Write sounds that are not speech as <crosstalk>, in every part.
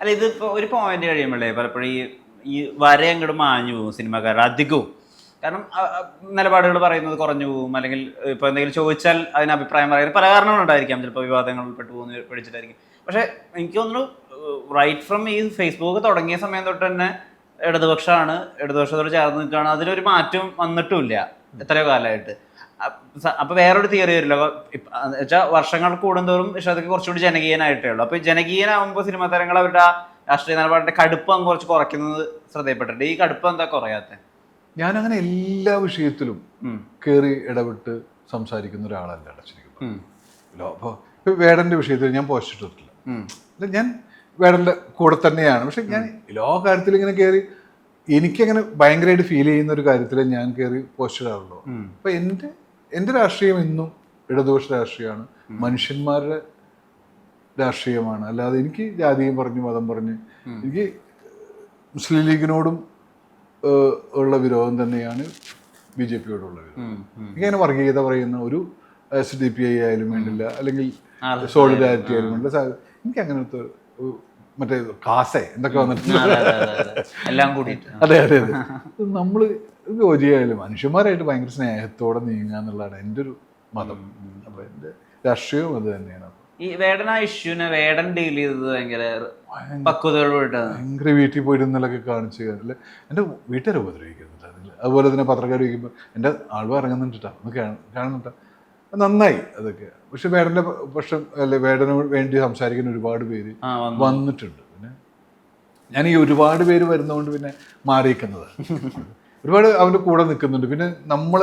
അല്ല ഇതിപ്പോ ഒരു പോയിന്റ് കഴിയുമ്പോഴേ പലപ്പോഴും ഈ ഈ വര അങ്ങോട്ട് മാഞ്ഞു പോകും സിനിമക്കാർ അധികവും. കാരണം നിലപാടുകൾ പറയുന്നത് കുറഞ്ഞു പോകും. അല്ലെങ്കിൽ ഇപ്പൊ എന്തെങ്കിലും ചോദിച്ചാൽ അതിന് അഭിപ്രായം പറയുന്നത് പല കാരണങ്ങളുണ്ടായിരിക്കാം ചിലപ്പോൾ വിവാദങ്ങൾ പെട്ടു പോകുന്ന പഠിച്ചിട്ടായിരിക്കും പക്ഷേ എനിക്ക് തോന്നുന്നു റൈറ്റ് ഫ്രം ഈ ഫേസ്ബുക്ക് തുടങ്ങിയ സമയം തൊട്ട് തന്നെ ഇടതുപക്ഷമാണ് ഇടതുപക്ഷത്തോട് ചേർന്ന് നിൽക്കുകയാണ്. അതിലൊരു മാറ്റം വന്നിട്ടുമില്ല എത്രയോ കാലമായിട്ട്. അപ്പ- വേറൊരു തിയറി വരില്ല. വെച്ചാൽ വർഷങ്ങൾ കൂടുന്തോറും ഇഷ്ടത്തിൽ കുറച്ചുകൂടി ജനകീയനായിട്ടേ ഉള്ളൂ. അപ്പൊ ജനകീയനാകുമ്പോൾ സിനിമാ താരങ്ങൾ അവരുടെ ആ രാഷ്ട്രീയ നിലപാടിന്റെ കടുപ്പം അങ്ങ് കുറച്ച് കുറയ്ക്കുന്നത് ശ്രദ്ധയപ്പെട്ടിട്ടുണ്ട് ഈ കടുപ്പം എന്താ കുറയാത്ത? ഞാൻ അങ്ങനെ എല്ലാ വിഷയത്തിലും കയറി ഇടപെട്ട് സംസാരിക്കുന്ന ഒരാളല്ല ശരിക്കും അപ്പോൾ വേടന്റെ വിഷയത്തിൽ ഞാൻ പോസ്റ്റ് ഇട്ടിട്ടില്ല. അല്ല ഞാൻ വേടന്റെ കൂടെ തന്നെയാണ്. പക്ഷെ ഞാൻ എല്ലാ കാര്യത്തിലും ഇങ്ങനെ കയറി എനിക്കങ്ങനെ ഭയങ്കരമായിട്ട് ഫീൽ ചെയ്യുന്ന ഒരു കാര്യത്തിൽ ഞാൻ കയറി പോസ്റ്റ് ഇടാറുള്ളൂ. അപ്പൊ എന്റെ എന്റെ രാഷ്ട്രീയം ഇന്നും ഇടതുപക്ഷ രാഷ്ട്രീയമാണ്. മനുഷ്യന്മാരുടെ രാഷ്ട്രീയമാണ്. അല്ലാതെ എനിക്ക് ജാതിയും പറഞ്ഞ് മതം പറഞ്ഞ് എനിക്ക് മുസ്ലിം ലീഗിനോടും ഉള്ള വിരോധം തന്നെയാണ് ബി ജെ പിയോടുള്ള വിരോധം. എനിക്കങ്ങനെ വർഗീയത പറയുന്ന ഒരു എസ് ഡി പി ഐ ആയാലും വേണ്ടില്ല. അല്ലെങ്കിൽ സോളിഡാരിറ്റി ആയാലും വേണ്ടില്ല. എനിക്ക് അങ്ങനത്തെ മറ്റേ കാസെ എന്തൊക്കെ വന്നിട്ടുണ്ട്? എല്ലാം കൂടിയിട്ട്. അതെ അതെ അതെ. <laughs> നമ്മൾ യോജിയായാലും മനുഷ്യന്മാരായിട്ട് ഭയങ്കര സ്നേഹത്തോടെ നീങ്ങുക എന്നുള്ളതാണ് എന്റെ ഒരു മതം. അപ്പോൾ എന്റെ രാഷ്ട്രീയവും അത് തന്നെയാണ്. ഈ വേടന ഇഷ്യൂനെ വേടൻ ഡീൽ ചെയ്തത് ഭയങ്കര പക്വതയോടുകൂടിയിട്ടാണ് ഭയങ്കര വീട്ടിൽ പോയിട്ട് കാണിച്ചു അല്ലെ എന്റെ വീട്ടുകാരെ ഉപദ്രവിക്കുന്നുണ്ടായിരുന്നില്ല അതുപോലെ തന്നെ പത്രക്കാർ വയ്ക്കുമ്പോൾ എന്റെ ആളുകൾ ഇറങ്ങുന്നുണ്ട് കേട്ടോ ഒന്ന് കാണ- കാണുന്നുണ്ടോ നന്നായി അതൊക്കെ. പക്ഷെ വേടന്റെ പക്ഷം അല്ലെ വേടന് വേണ്ടി സംസാരിക്കുന്ന ഒരുപാട് പേര് വന്നിട്ടുണ്ട്. പിന്നെ ഞാൻ ഈ ഒരുപാട് പേര് വരുന്നതുകൊണ്ട് പിന്നെ മാറിയിരിക്കുന്നത് ഒരുപാട് അവന്റെ കൂടെ നിൽക്കുന്നുണ്ട് പിന്നെ നമ്മൾ.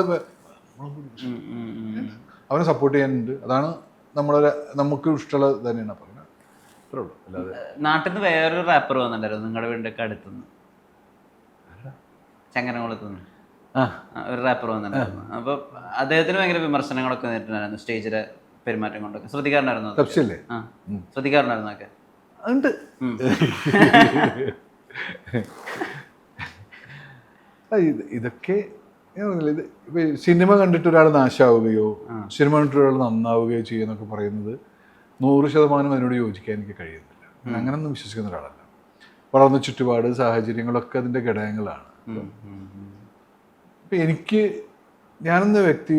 അവനെ സപ്പോർട്ട് ചെയ്യാനുണ്ട്. അതാണ് നമ്മളൊരു നമുക്ക് ഇഷ്ടമുള്ളത് തന്നെയാണ് പറഞ്ഞത് അത്രേ ഉള്ളൂ. അല്ലാതെ നാട്ടിൽ നിന്ന് വേറൊരു റാപ്പർ വന്നിട്ടുണ്ടായിരുന്നു നിങ്ങളുടെ വീടിന്റെ അടുത്തുനിന്ന് ചങ്ങനകുളത്തുനിന്ന് ഒരു റാപ്പർ വന്നിട്ടുണ്ടായിരുന്നു. അപ്പൊ അദ്ദേഹത്തിന് ഭയങ്കര വിമർശനങ്ങളൊക്കെ നേരിട്ടുണ്ടായിരുന്നു സ്റ്റേജിലെ പെരുമാറ്റം കൊണ്ടൊക്കെ. ശ്രദ്ധിക്കാറുണ്ടായിരുന്നു ശ്രദ്ധിക്കാറുണ്ടായിരുന്നു ഒക്കെ ഉണ്ട്. ഇതൊക്കെ ഇത് സിനിമ കണ്ടിട്ട് ഒരാൾ നാശാവുകയോ സിനിമ കണ്ടിട്ട് ഒരാൾ നന്നാവുകയോ ചെയ്യുന്നൊക്കെ പറയുന്നത് നൂറ് ശതമാനം അതിനോട് യോജിക്കാൻ എനിക്ക് കഴിയുന്നില്ല. അങ്ങനൊന്നും വിശ്വസിക്കുന്ന ഒരാളല്ല. വളർന്ന ചുറ്റുപാട് സാഹചര്യങ്ങളൊക്കെ അതിന്റെ ഘടകങ്ങളാണ്. ഇപ്പം എനിക്ക് ഞാനെന്ന വ്യക്തി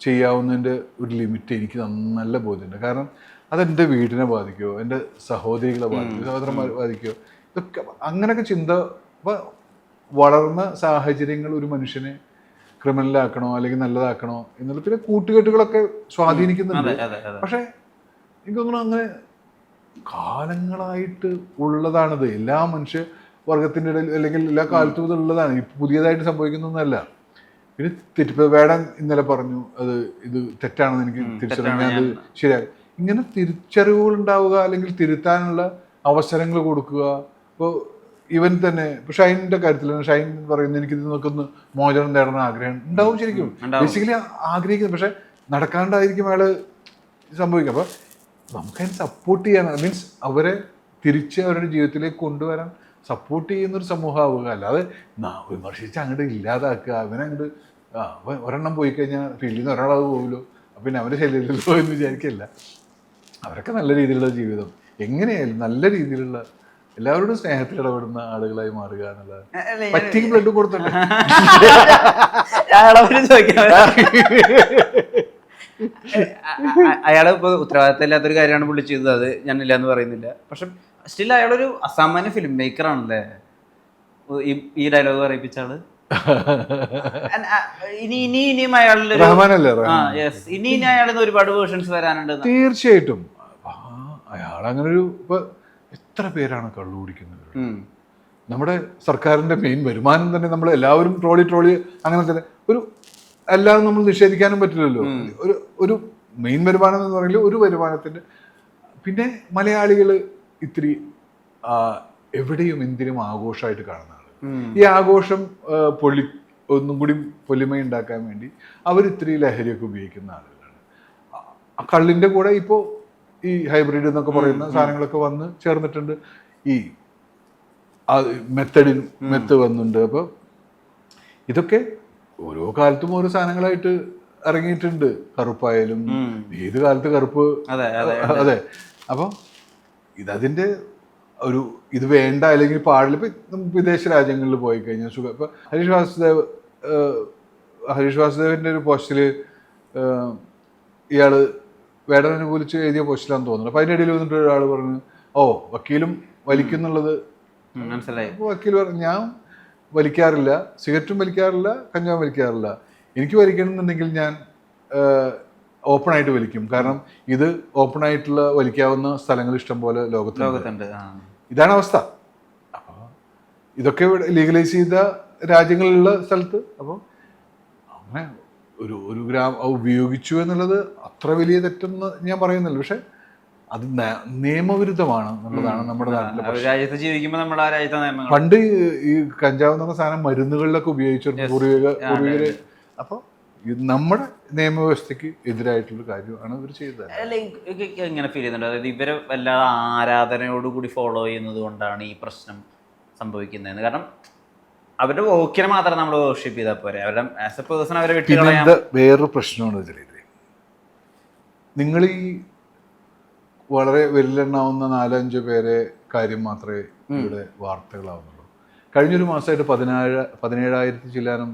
ചെയ്യാവുന്നതിന്റെ ഒരു ലിമിറ്റ് എനിക്ക് നല്ല ബോധ്യമുണ്ട്. കാരണം അതെന്റെ വീടിനെ ബാധിക്കുമോ എന്റെ സഹോദരികളെ ബാധിക്കുമോ സഹോദരന്മാരെ ബാധിക്കുമോ ഇതൊക്കെ അങ്ങനെയൊക്കെ ചിന്ത ഇപ്പം വളർന്ന സാഹചര്യങ്ങൾ ഒരു മനുഷ്യനെ ക്രിമിനലാക്കണോ അല്ലെങ്കിൽ നല്ലതാക്കണോ എന്നുള്ള പിന്നെ കൂട്ടുകെട്ടുകളൊക്കെ സ്വാധീനിക്കുന്നുണ്ട്. പക്ഷേ എനിക്ക് തോന്നുന്നു അങ്ങനെ കാലങ്ങളായിട്ട് ഉള്ളതാണിത്. എല്ലാ മനുഷ്യ വർഗത്തിന്റെ ഇടയിൽ അല്ലെങ്കിൽ എല്ലാ കാലത്തും ഇത് ഉള്ളതാണ് ഈ പുതിയതായിട്ട് സംഭവിക്കുന്നൊന്നല്ല. പിന്നെ തെറ്റിപ്പോ വേടൻ ഇന്നലെ പറഞ്ഞു അത് ഇത് തെറ്റാണെന്ന് എനിക്ക് തിരിച്ചറിയാൻ അത് ശരിയായി ഇങ്ങനെ തിരിച്ചറിവുകൾ ഉണ്ടാവുക അല്ലെങ്കിൽ തിരുത്താനുള്ള അവസരങ്ങൾ കൊടുക്കുക. ഇപ്പോൾ ഇവൻ തന്നെ ഇപ്പൊ ഷൈനിന്റെ കാര്യത്തിൽ ഷൈൻ പറയുന്നത് എനിക്ക് ഇത് നോക്കുന്ന മോചനം നേടണം ആഗ്രഹം. ഉണ്ടാവും ശരിക്കും. ബേസിക്കലി ആഗ്രഹിക്കുന്നത് പക്ഷെ നടക്കാണ്ടായിരിക്കും അയാൾ സംഭവിക്കുക. അപ്പൊ നമുക്കതിന് സപ്പോർട്ട് ചെയ്യാൻ മീൻസ് അവരെ തിരിച്ച് അവരുടെ ജീവിതത്തിലേക്ക് കൊണ്ടുവരാൻ സപ്പോർട്ട് ചെയ്യുന്നൊരു സമൂഹമാവുക അല്ലാതെ ന- വിമർശിച്ച് അങ്ങോട്ട് ഇല്ലാതാക്കുക. അവനെ അങ്ങോട്ട് ആ അപ്പം ഒരെണ്ണം പോയി കഴിഞ്ഞാൽ ഫീൽഡിൽ നിന്ന് ഒരാളത് പോകുമല്ലോ അപ്പം പിന്നെ അവന്റെ ശരീരത്തിലോ എന്ന് വിചാരിക്കില്ല. അവരൊക്കെ നല്ല രീതിയിലുള്ള ജീവിതം. എങ്ങനെയായാലും നല്ല രീതിയിലുള്ള എല്ലാവരോടും സ്നേഹത്തിൽ ഇടപെടുന്ന ആളുകളായി മാറുക എന്നുള്ളത് പറ്റി ബ്ലഡ് കൊടുത്തിട്ടുണ്ട് <laughs> അയാളെ ചോദിക്കാൻ അയാൾ ഇപ്പൊ ഉത്തരവാദിത്തം ഇല്ലാത്തൊരു കാര്യമാണ് പുള്ളി ചെയ്തത്. അത് ഞാൻ എന്ന് പറയുന്നില്ല. പക്ഷെ സ്റ്റിൽ അയാളൊരു അസാമാന്യ ഫിലിം മേക്കർ ആണല്ലേ? ഈ- ഡയലോഗ് പറയിപ്പിച്ച ആൾ ഇനി ഇനി ഇനിയും അയാളിൽ ഇനി ഇനി അയാളിൽ നിന്ന് ഒരുപാട് വേർഷൻസ് വരാനുണ്ട് തീർച്ചയായിട്ടും. അയാൾ അങ്ങനെ ഒരു ഇപ്പൊ എത്ര പേരാണ് കള്ളു കുടിക്കുന്നത്? നമ്മുടെ സർക്കാരിന്റെ മെയിൻ വരുമാനം തന്നെ നമ്മൾ എല്ലാവരും ട്രോളി ട്രോളി അങ്ങനെ തന്നെ. ഒരു എല്ലാവരും നമ്മൾ നിഷേധിക്കാനും പറ്റില്ലല്ലോ. ഒരു ഒരു മെയിൻ വരുമാനം എന്ന് പറയുന്നത് ഒരു വരുമാനത്തിന്റെ പിന്നെ മലയാളികൾ ഇത്തിരി എവിടെയും എന്തിനും ആഘോഷമായിട്ട് കാണുന്ന ആളുകൾ ഈ ആഘോഷം പൊളി ഒന്നും കൂടി പൊലിമ ഉണ്ടാക്കാൻ വേണ്ടി അവർ ഇത്തിരി ലഹരിയൊക്കെ ഉപയോഗിക്കുന്ന ആളുകളാണ്. കള്ളിന്റെ കൂടെ ഇപ്പോ ഈ ഹൈബ്രിഡ് എന്നൊക്കെ പറയുന്ന സാധനങ്ങളൊക്കെ വന്ന് ചേർന്നിട്ടുണ്ട്. ഈ മെത്തഡിൻ മെത്ത് വന്നിട്ടുണ്ട് അപ്പോൾ ഇതൊക്കെ ഓരോ കാലത്തും ഓരോ സാധനങ്ങളായിട്ട് ഇറങ്ങിയിട്ടുണ്ട്. കറുപ്പായാലും. ഏത് കാലത്ത് കറുപ്പ് അതെ അതെ അപ്പോൾ ഇതതിന്റെ ഒരു ഇത് വേണ്ട അല്ലെങ്കിൽ പാടില്ല. ഇപ്പം വിദേശ രാജ്യങ്ങളിൽ പോയി കഴിഞ്ഞാൽ സുഖം. ഇപ്പം ഹരീഷ് വാസുദേവ് ഹരീഷ് വാസുദേവിന്റെ ഒരു പോസ്റ്റിൽ ഇയാൾ വേടൻ അനുകൂലിച്ച് എഴുതിയ പോസ്റ്റിലാന്ന് തോന്നുന്നു. അപ്പം അതിന്റെ ഇടയിൽ വന്നിട്ട് ഒരാൾ പറഞ്ഞു ഓ വക്കീലും വലിക്കുന്നുള്ളത് മനസ്സിലായി. വക്കീൽ പറഞ്ഞു ഞാൻ വലിക്കാറില്ല സിഗരറ്റും വലിക്കാറില്ല കഞ്ചാവും വലിക്കാറില്ല. എനിക്ക് വലിക്കണമെന്നുണ്ടെങ്കിൽ ഞാൻ ഓപ്പൺ ആയിട്ട് വലിക്കും. കാരണം ഇത് ഓപ്പൺ ആയിട്ടുള്ള വലിക്കാവുന്ന സ്ഥലങ്ങൾ ഇഷ്ടം പോലെ ലോകത്തുണ്ട്. ലോകത്തുണ്ട് ഇതാണ് അവസ്ഥ. അപ്പോൾ ഇതൊക്കെ ലീഗലൈസ് ചെയ്ത രാജ്യങ്ങളിലുള്ള സ്ഥലത്ത് അപ്പോൾ അങ്ങനെ ഒരു ഒരു ഗ്രാം ഉപയോഗിച്ചു എന്നുള്ളത് അത്ര വലിയ തെറ്റെന്ന് ഞാൻ പറയുന്നില്ല. പക്ഷെ അത് നിയമവിരുദ്ധമാണ് എന്നുള്ളതാണ് നമ്മുടെ നാട്ടിലെ രാജ്യത്ത് ജീവിക്കുമ്പോൾ നമ്മൾ ആ രാജ്യത്തെ നിയമങ്ങൾ. പണ്ട് ഈ കഞ്ചാവ് എന്ന് പറഞ്ഞ സാധനം മരുന്നുകളിലൊക്കെ ഉപയോഗിച്ചിരുന്നു. പൂർവിക പൂർവികര്. അപ്പോൾ നമ്മുടെ നിയമവ്യവസ്ഥയ്ക്ക് എതിരായിട്ടുള്ള കാര്യമാണ് ഇവർ ചെയ്തത്. അല്ല ഇങ്ങനെ ഫീൽ ചെയ്യുന്നുണ്ട്. അതായത് ഇവരെ വല്ലാതെ ആരാധനയോടുകൂടി ഫോളോ ചെയ്യുന്നത് കൊണ്ടാണ് ഈ പ്രശ്നം സംഭവിക്കുന്നതെന്ന്. കാരണം അവരുടെ വോക്കിനെ മാത്രം നമ്മൾ വർഷിപ്പ് ചെയ്താൽ പോരെ. അവരുടെ ആസ് എ പേഴ്സൺ അവരെ പിന്നെ വിട്ടുകളയാം എന്താ വേറൊരു പ്രശ്നമാണ് ഇതിൽ നിങ്ങൾ ഈ വളരെ വെല്ലെണ്ണാവുന്ന നാലഞ്ച് പേരെ കാര്യം മാത്രമേ ഇവിടെ വാർത്തകളാവുന്നുള്ളൂ. കഴിഞ്ഞൊരു മാസമായിട്ട് പതിനേഴ് പതിനേഴായിരത്തി ചില്ലാനം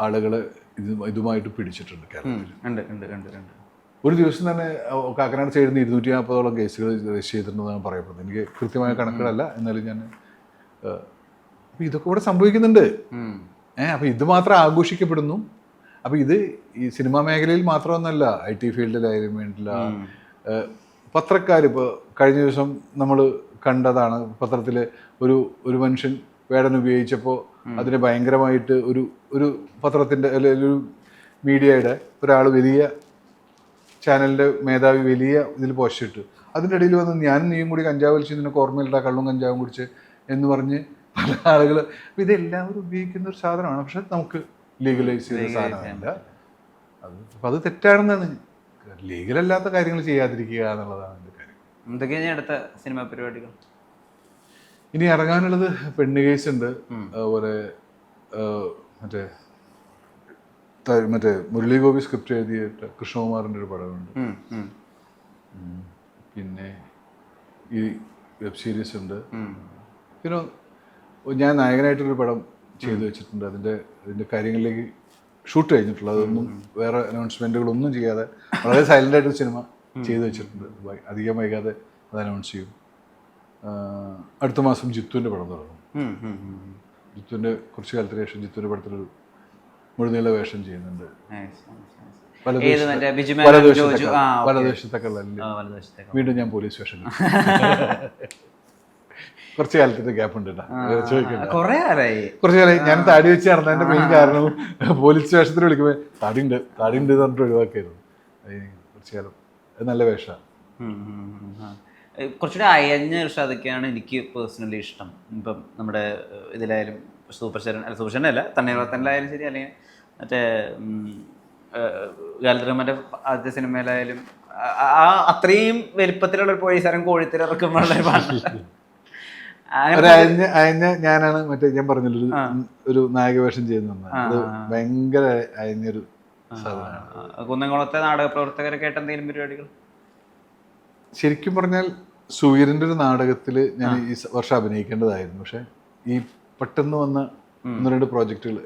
ആളുകൾ ഇത് ഇതുമായിട്ട് പിടിച്ചിട്ടുണ്ട് കേരളത്തിൽ ഒരു ദിവസം തന്നെ കാക്കനാട് സൈഡിൽ നിന്ന് ഇരുന്നൂറ്റി നാൽപ്പതോളം കേസുകൾ രജിസ്റ്റർ ചെയ്തിട്ടുണ്ടെന്നാണ് പറയപ്പെടുന്നത് എനിക്ക് കൃത്യമായ കണക്കുകളല്ല. എന്നാലും ഞാൻ അപ്പം ഇതൊക്കെ ഇവിടെ സംഭവിക്കുന്നുണ്ട്. ഏഹ് അപ്പോൾ ഇത് മാത്രം ആഘോഷിക്കപ്പെടുന്നു. അപ്പോൾ ഇത് ഈ സിനിമാ മേഖലയിൽ മാത്രമൊന്നുമല്ല ഐ ടി ഫീൽഡിലായാലും വേണ്ടില്ല. പത്രക്കാർ ഇപ്പോൾ കഴിഞ്ഞ ദിവസം നമ്മൾ കണ്ടതാണ് പത്രത്തിൽ ഒരു ഒരു മനുഷ്യൻ വേടൻ ഉപയോഗിച്ചപ്പോൾ അതിനെ ഭയങ്കരമായിട്ട് ഒരു ഒരു പത്രത്തിന്റെ അല്ലെങ്കിൽ ഒരു മീഡിയയുടെ ഒരാൾ വലിയ ചാനലിന്റെ മേധാവി വലിയ ഇതിൽ പോസ്റ്റ് ഇട്ടു. അതിന്റെ ഇടയിൽ വന്ന് ഞാൻ നീയും കൂടി കഞ്ചാവ് വലിച്ച് നിനക്ക് ഓർമ്മയില്ല കള്ളും കഞ്ചാവും കുടിച്ച് എന്ന് പറഞ്ഞ് പല ആളുകൾ ഇതെല്ലാവരും ഉപയോഗിക്കുന്ന ഒരു സാധനമാണ്. പക്ഷെ നമുക്ക് ലീഗലൈസ് ചെയ്ത സാധനമല്ല. അത് അപ്പം അത് തെറ്റാണെന്നാണ്. ലീഗലല്ലാത്ത കാര്യങ്ങൾ ചെയ്യാതിരിക്കുക എന്നുള്ളതാണ് എന്റെ കാര്യം. എന്തൊക്കെയാണ് അടുത്ത സിനിമ പരിപാടികൾ? ഇനി ഇറങ്ങാനുള്ളത് പെണ്ണ് കേസ് ഉണ്ട് അതുപോലെ മറ്റേ മറ്റേ മുരളി ഗോപി സ്ക്രിപ്റ്റ് എഴുതിയ കൃഷ്ണകുമാറിന്റെ ഒരു പടമുണ്ട്. പിന്നെ ഈ വെബ് സീരീസ് ഉണ്ട്. പിന്നെ ഞാൻ നായകനായിട്ടൊരു പടം ചെയ്തു വെച്ചിട്ടുണ്ട്. അതിന്റെ അതിന്റെ കാര്യങ്ങളിലേക്ക് ഷൂട്ട് കഴിഞ്ഞിട്ടുള്ള. അതൊന്നും വേറെ അനൗൺസ്മെന്റുകളൊന്നും ചെയ്യാതെ വളരെ സൈലന്റ് ആയിട്ട് സിനിമ ചെയ്തു വെച്ചിട്ടുണ്ട്. അധികം വൈകാതെ അത് അനൗൺസ് ചെയ്യും. അടുത്ത മാസം ജിത്തുവിന്റെ പടം തുടങ്ങും. ജിത്തുവിന്റെ കുറച്ച് കാലത്തിന് ശേഷം ജിത്തുവിന്റെ പടത്തിൽ മുഴുനീള വേഷം ചെയ്യുന്നുണ്ട്. Nice, nice, nice. വലതുവശത്തെ- ഏത് മറ്റേ ബിജു മേനോൻ, വലതുവശത്തെ ആ okay. വലതുവശത്തെ കള്ളല്ലേ ആ, വലതുവശത്തേക്ക്. വീണ്ടും ഞാൻ പോലീസ് വേഷം കുറച്ച് കാലത്തിന്റെ ഗ്യാപ്പ് ഉണ്ട് കുറച്ച് കാലം ഞാൻ താടി വെച്ച് നടന്നതിന്റെ മെയിൻ കാരണം പോലീസ് വേഷത്തിൽ വിളിക്കുമ്പോൾ താടി താടിയുണ്ട് താടിയുണ്ട് എന്ന് പറഞ്ഞിട്ട് ഒഴിവാക്കിയായിരുന്നു കുറച്ച് കാലം. അത് നല്ല വേഷമാണ്. കുറച്ചുകൂടി അയഞ്ഞ ഷാദൊക്കെയാണ് എനിക്ക് പേഴ്സണലി ഇഷ്ടം. ഇപ്പം നമ്മുടെ ഇതിലായാലും സൂപ്പർ ശരൺ അല്ല സൂപ്പർ ശരൺ അല്ല തണ്ണീർത്തനിലായാലും ശരി അല്ലെങ്കിൽ മറ്റേ ഗാലത്തിരമ്മന്റെ ആദ്യ സിനിമയിലായാലും ആ- അത്രയും വലിപ്പത്തിലുള്ള ഒരു പോലീസുകാരൻ കോഴിത്തിര ഇറക്കുമ്പോഴുള്ള ഒരു പാട്ടില്ല അയഞ്ഞ ഞാനാണ് മറ്റേ ഞാൻ പറഞ്ഞില്ല ഒരു ഒരു നായക വേഷം ചെയ്യുന്നത് അത് ഭയങ്കര അയഞ്ഞൊരു കുന്നംകുളത്തെ നാടക പ്രവർത്തകരൊക്കെ ആയിട്ട് എന്തെങ്കിലും പരിപാടികൾ? ശരിക്കും പറഞ്ഞാൽ സൂര്യന്റെ ഒരു നാടകത്തിൽ ഞാൻ ഈ വർഷം അഭിനയിക്കേണ്ടതായിരുന്നു. പക്ഷെ ഈ പെട്ടെന്ന് വന്ന ഒന്ന് രണ്ട് പ്രോജക്റ്റുകൾ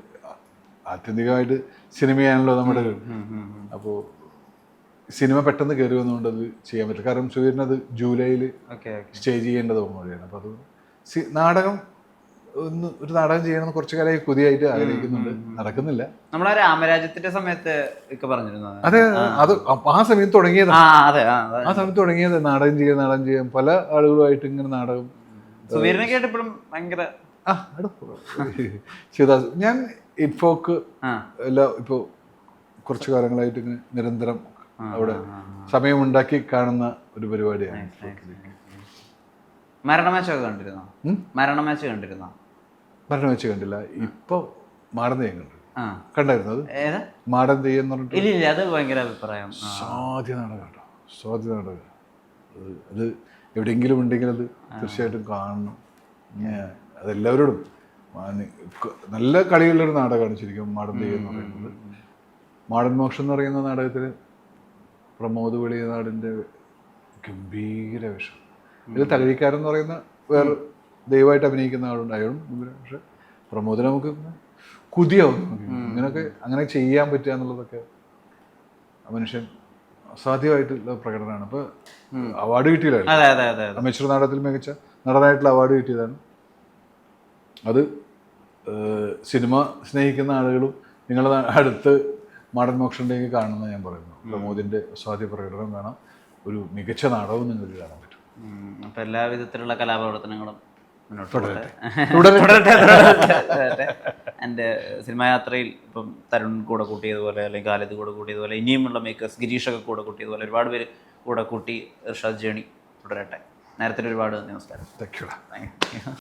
ആത്യന്തികമായിട്ട് സിനിമയാണല്ലോ നമ്മുടെ അപ്പോൾ സിനിമ പെട്ടെന്ന് കയറി വന്നുകൊണ്ട് അത് ചെയ്യാൻ പറ്റില്ല കാരണം സൂര്യൻ അത് ജൂലൈയിൽ സ്റ്റേജ് ചെയ്യേണ്ടത് വഴിയാണ്. അപ്പോൾ അത് നാടകം ഒന്ന് ഒരു നാടകം ചെയ്യണമെന്ന് കുറച്ചു കാലമായി കൊതിയായിട്ട് ആഗ്രഹിക്കുന്നുണ്ട്. നടക്കുന്നില്ല. നമ്മളെ രാമരാജ്യത്തിന്റെ സമയത്ത് ഒക്കെ പറഞ്ഞിരുന്നത്. അതെ അത് ആ സമയത്ത് തുടങ്ങിയത്. ആ അതെ ആ സമയത്ത് തുടങ്ങിയത് നാടകം ചെയ്യാൻ നാടകം ചെയ്യാൻ പല ആളുകളുമായിട്ട് ഇങ്ങനെ നാടകം സുവീറിനെ കേട്ടപ്പോഴും ഭയങ്കര ശിവദാസ് ഞാൻ ഇൻഫോക്ക് എല്ലാം ഇപ്പോൾ കുറച്ച് കാലങ്ങളായിട്ട് ഇങ്ങനെ നിരന്തരം അവിടെ സമയമുണ്ടാക്കി കാണുന്ന ഒരു പരിപാടിയാണ് മരണമാച്ച് കണ്ടിരുന്നോ? ഒക്കെ കണ്ടിരുന്നോ? മരണ വെച്ച് കണ്ടില്ല. ഇപ്പോൾ മാടൻ തെയ്യം കണ്ടു. കണ്ടായിരുന്നു അത്? മാടൻ തെയ്യം എന്ന് പറഞ്ഞിട്ട്. ഇല്ല അത് ഭയങ്കര അഭിപ്രായം. ആ. സാധ്യ നാടകം കേട്ടോ. സാധ്യ നാടകം. അത് എവിടെയെങ്കിലും ഉണ്ടെങ്കിൽ അത് തീർച്ചയായിട്ടും കാണണം. അതെല്ലാവരോടും നല്ല കളിയുള്ളൊരു നാടകമാണ് ശരിക്കും മാടൻ തെയ്യം എന്ന് പറയുന്നത്. മാടൻ മോക്ഷം എന്ന് പറയുന്ന നാടകത്തിൽ പ്രമോദ് വെളിയനാടിന്റെ ഗംഭീര വിഷം. ഇത് തകഴിക്കാരൻ എന്ന് പറയുന്ന വേറെ ദൈവമായിട്ട് അഭിനയിക്കുന്ന ആളുണ്ട് അയാളും ഗംഭീരം. പക്ഷെ പ്രമോദിനെ നമുക്ക് കുതിയാവും അങ്ങനെയൊക്കെ അങ്ങനെ ചെയ്യാൻ പറ്റുക എന്നുള്ളതൊക്കെ മനുഷ്യൻ അസാധ്യമായിട്ടുള്ള പ്രകടനമാണ്. ഇപ്പോൾ അവാർഡ് കിട്ടിയില്ല? അതെ നാടകത്തിൽ മികച്ച നടനായിട്ടുള്ള അവാർഡ് കിട്ടിയതാണ്. അത് സിനിമ സ്നേഹിക്കുന്ന ആളുകളും നിങ്ങളുടെ അടുത്ത് മാടൻ മോക്ഷന്റെയൊക്കെ കാണുന്ന ഞാൻ പറയുന്നു. പ്രമോദിന്റെ അസാധ്യ പ്രകടനം കാണാം. ഒരു മികച്ച നാടകവും നിങ്ങൾക്ക് കാണാൻ പറ്റും. ഉം, അപ്പൊ എല്ലാ വിധത്തിലുള്ള കലാപ്രവർത്തനങ്ങളും <laughs> എന്റെ സിനിമാ യാത്രയിൽ ഇപ്പം തരുൺ കൂടെ കൂട്ടിയതുപോലെ അല്ലെങ്കിൽ ഖാലിദ് കൂടെ കൂട്ടിയതുപോലെ ഇനിയുമുള്ള മേക്കേഴ്സ് ഗിരീഷൊക്കെ കൂടെ കൂട്ടിയതുപോലെ ഒരുപാട് പേര് കൂടെ കൂട്ടി ഇർഷാദ് ജേണി തുടരട്ടെ. നേരത്തെ ഒരുപാട് നമസ്കാരം താങ്ക് യു